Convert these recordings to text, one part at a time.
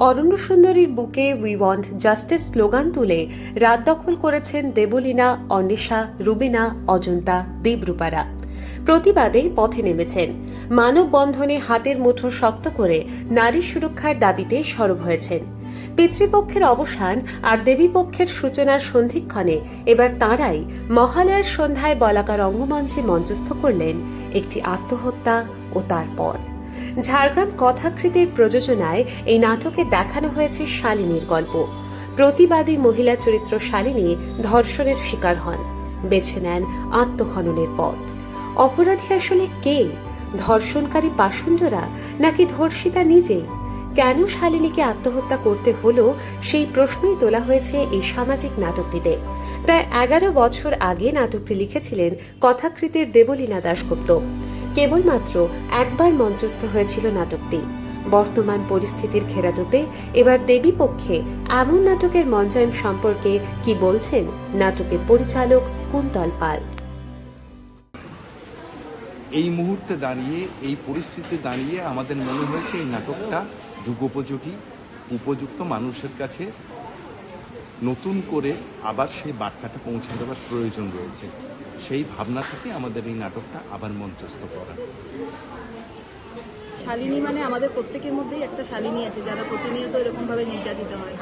অরণ্য সুন্দরীর বুকে we want justice slogan তুলে রাত দখল করেছেন দেবলীনা অন্বেষা রুবিনা, অজন্তা দেবরূপারা প্রতিবাদে পথে নেমেছেন। মানববন্ধনে হাতের মুঠো শক্ত করে নারী সুরক্ষার দাবিতে সরব হয়েছেন। পিতৃপক্ষের অবসান আর দেবীপক্ষের সূচনার সন্ধিক্ষণে এবার তাঁরাই মহালয়ার সন্ধ্যায় বলাকার রঙ্গমঞ্চে মঞ্চস্থ করলেন একটি আত্মহত্যা ও তারপর ঝাড়গ্রাম কথাকৃতির প্রযোজনায় এই নাটকে দেখানো হয়েছে শালিনীর গল্প। প্রতিবাদী মহিলা চরিত্র শালিনী ধর্ষণের শিকার হন। বেছে নেন আত্মহননের পথ। অপরাধী আসলে কে? ধর্ষণকারী পাষণ্ডরা নাকি ধর্ষিতা নিজে? কেন শালিনীকে আত্মহত্যা করতে হলো সেই প্রশ্নই তোলা হয়েছে এই সামাজিক নাটকটিতে। প্রায় এগারো বছর আগে নাটকটি লিখেছিলেন কথাকৃতের দেবলীনা দাশগুপ্ত। কেবলমাত্র একবার মঞ্চস্থ হয়েছিল নাটকটি। বর্তমান পরিস্থিতির ঘেরাটোপে এবার দেবী পক্ষে এমন নাটকের মঞ্চায়ন সম্পর্কে কি বলছেন নাটকের পরিচালক কুন্তল পাল? এই মুহূর্তে দাঁড়িয়ে, এই পরিস্থিতি দাঁড়িয়ে আমাদের মনে হয়েছে এই নাটকটা যুগোপযোগী, উপযুক্ত মানুষের কাছে নতুন করে আবার সেই বার্তাটা পৌঁছে দেওয়ার প্রয়োজন রয়েছে। সেই ভাবনা থেকে আমাদের এই নাটকটা আবার মঞ্চস্থ করা। শালিনী মানে আমাদের প্রত্যেকের মধ্যেই একটা শালিনী আছে যারা প্রতিনিয়ত এরকমভাবে নির্যাতিত হয়।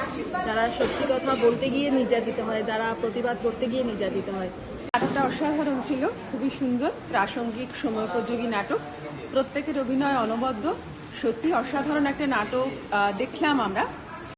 যারা সত্যি কথা বলতে গিয়ে নির্যাতিত হয় যারা প্রতিবাদ করতে গিয়ে নির্যাতিত হয়। নাটকটা অসাধারণ ছিল খুবই সুন্দর প্রাসঙ্গিক সময়োপযোগী নাটক। প্রত্যেকের অভিনয় অনবদ্য সত্যি অসাধারণ একটা নাটক দেখলাম আমরা।